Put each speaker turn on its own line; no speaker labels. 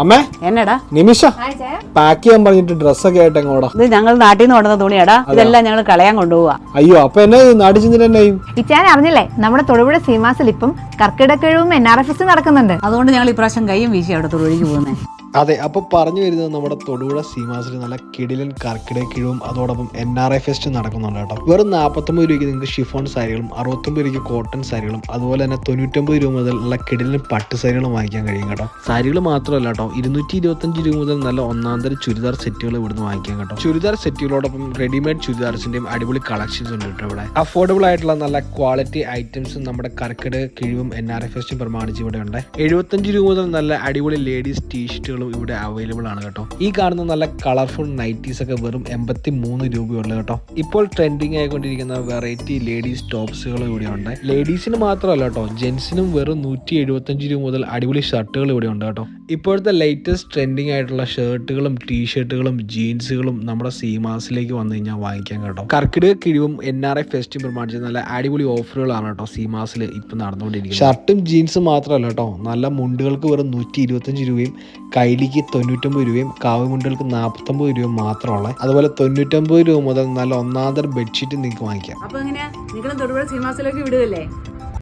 അമ്മേ
എന്നടാ?
നിമിഷ. പാക്ക് ചെയ്യാൻ പറഞ്ഞിട്ട് ഡ്രസ്സൊക്കെ ആയിട്ട് എങ്ങോടാ?
ഇത് ഞങ്ങൾ നാട്ടിൽ നിന്ന് കൊണ്ടുവന്ന തുണിയാടാ. ഇതെല്ലാം ഞങ്ങൾ കളയാൻ കൊണ്ടുപോവാ.
അയ്യോ അപ്പൊ എന്നെ നാട്ടിൽ
ഇച്ചാൻ അറിഞ്ഞില്ലേ? നമ്മുടെ തൊടുപുഴ സീമാസിൽ ഇപ്പം കർക്കിടക്കിഴവും എൻ ആർ എഫ് എസ് നടക്കുന്നുണ്ട്.
അതുകൊണ്ട് ഞങ്ങൾ ഇപ്രാവശ്യം കൈയും വീശി അവിടെ തൊഴിലേക്ക് പോകുന്നത്
അതെ അപ്പൊ പറഞ്ഞു വരുന്നത് നമ്മുടെ തൊടുപുഴ സീമാസിൽ നല്ല കിടിലൻ കർക്കിടക കിഴവും അതോടൊപ്പം എൻ ആർ ഐ ഫെസ്റ്റ് നടക്കുന്നുണ്ട് കേട്ടോ. വെറും നാൽപ്പത്തൊമ്പത് രൂപയ്ക്ക് നിങ്ങൾക്ക് ഷിഫോൺ സാരികളും അറുപത്തൊമ്പത് രൂപയ്ക്ക് കോട്ടൺ സാരികളും അതുപോലെ തന്നെ തൊണ്ണൂറ്റൊമ്പത് രൂപ മുതൽ നല്ല കിടിലൻ പട്ട് സാരികളും വാങ്ങിക്കാൻ കഴിയും കേട്ടോ. സാരികൾ മാത്രമല്ല കേട്ടോ ഇരുന്നൂറ്റി ഇരുപത്തഞ്ച് രൂപ മുതൽ നല്ല ഒന്നാന്തര ചുരിദാർ സെറ്റുകൾ ഇവിടുന്ന് വാങ്ങിക്കാൻ കേട്ടോ. ചുരിദാർ സെറ്റുകളോടൊപ്പം റെഡിമെയ്ഡ് ചുരിദാർസിന്റെയും അടിപൊളി കളക്ഷൻസ് ഉണ്ട് കേട്ടോ ഇവിടെ. അഫോർഡബിൾ ആയിട്ടുള്ള നല്ല ക്വാളിറ്റി ഐറ്റംസും നമ്മുടെ കർക്കിടക കിഴിവും എൻ ആർ ഐ ഫെസ്റ്റും പ്രമാണിച്ച് ഇവിടെ ഉണ്ട്. എഴുപത്തഞ്ച് രൂപ മുതൽ നല്ല അടിപൊളി ലേഡീസ് ടീഷർട്ടുകളും ഇവിടെ അവൈലബിൾ ആണ് കേട്ടോ. ഈ കാണുന്ന നല്ല കളർഫുൾ നൈറ്റീസ് ഒക്കെ വെറും എൺപത്തി മൂന്ന് രൂപയുള്ളൂ കേട്ടോ. ഇപ്പോൾ ട്രെൻഡിങ് ആയിക്കൊണ്ടിരിക്കുന്ന വെറൈറ്റി ലേഡീസ് ടോപ്സുകളും ഇവിടെ ഉണ്ട് ലേഡീസിന് മാത്രമല്ല കേട്ടോ ജെൻസിനും വെറും നൂറ്റി എഴുപത്തഞ്ച് രൂപ മുതൽ അടിപൊളി ഷർട്ടുകൾ ഇവിടെ ഉണ്ട് കേട്ടോ. ഇപ്പോഴത്തെ ലേറ്റസ്റ്റ് ട്രെൻഡിങ് ആയിട്ടുള്ള ഷർട്ടുകളും ടീഷർട്ടുകളും ജീൻസുകളും നമ്മുടെ സീമാസിലേക്ക് വന്നു കഴിഞ്ഞാൽ വാങ്ങിക്കാൻ കേട്ടോ. കർക്കിടക കിഴിവും എൻ ആർ ഐ ഫെസ്റ്റിവൽ പ്രമാണിച്ച് നല്ല അടിപൊളി ഓഫറുകളാണ് കേട്ടോ സീമാസിൽ ഇപ്പം നടന്നുകൊണ്ടിരിക്കുന്നത്. ഷർട്ടും ജീൻസും മാത്രമല്ല കേട്ടോ നല്ല മുണ്ടുകൾക്ക് വെറും നൂറ്റി ഇരുപത്തഞ്ച് രൂപയും കൈലിക്ക് തൊണ്ണൂറ്റൊമ്പത് രൂപയും കാവ് മുണ്ടുകൾക്ക് നാൽപ്പത്തൊമ്പത് രൂപയും മാത്രമുള്ള അതുപോലെ തൊണ്ണൂറ്റൊമ്പത് രൂപ മുതൽ നല്ല ഒന്നാന്തര ബെഡ്ഷീറ്റ് നിങ്ങൾക്ക് വാങ്ങിക്കാം.
അപ്പൊ എങ്ങനെയാ? നിങ്ങൾ തൊടുപുഴ സിനിമാസിലേക്ക് വിടുകല്ലേ